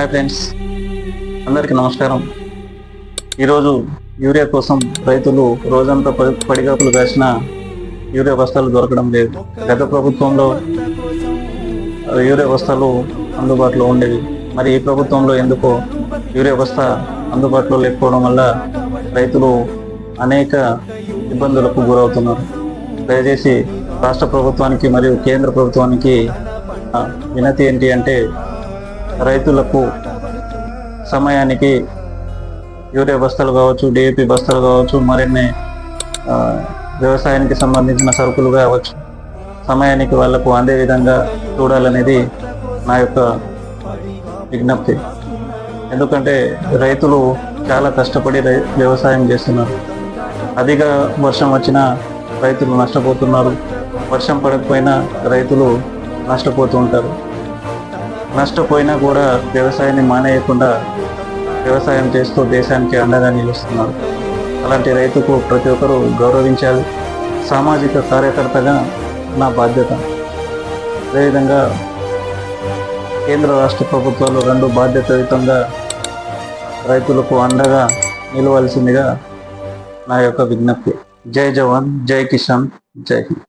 Hi friends అందరికీ నమస్కారం. ఈరోజు యూరియా కోసం రైతులు రోజంతా పడి పడిగాపులు కాసిన యూరియా బస్తాలు దొరకడం లేదు. గత ప్రభుత్వంలో యూరియా బస్తాలు అందుబాటులో ఉండేవి. మరి ఈ ప్రభుత్వంలో ఎందుకో యూరియా బస్తా అందుబాటులో లేకపోవడం వల్ల రైతులు అనేక ఇబ్బందులకు గురవుతున్నారు. దయచేసి రాష్ట్ర ప్రభుత్వానికి మరియు కేంద్ర ప్రభుత్వానికి వినతి ఏంటి అంటే రైతులకు సమయానికి యూరియా బస్తాలు కావచ్చు డిఏపి బస్తాలు కావచ్చు మరిన్ని వ్యవసాయానికి సంబంధించిన సరుకులు కావచ్చు. సమయానికి వాళ్ళకు అందే విధంగా చూడాలనేది నా యొక్క విజ్ఞప్తి. ఎందుకంటే రైతులు చాలా కష్టపడి రై- వ్యవసాయం చేస్తున్నారు. అధిక వర్షం వచ్చినా రైతులు నష్టపోతున్నారు. వర్షం పడకపోయినా రైతులు నష్టపోతూ ఉంటారు. నష్టపోయినా కూడా వ్యవసాయాన్ని మానేయకుండా వ్యవసాయం చేస్తూ దేశానికి అండగా నిలుస్తున్నారు అలాంటి రైతుకు ప్రతి ఒక్కరూ గౌరవించాలి. సామాజిక కార్యకర్తగా నా బాధ్యత. అదేవిధంగా కేంద్ర రాష్ట్ర ప్రభుత్వాలు రెండు బాధ్యతాయుతంగా రైతులకు అండగా నిలవలసిందిగా నా యొక్క విజ్ఞప్తి. జై జవాన్ జై కిషన్ జై హింద్.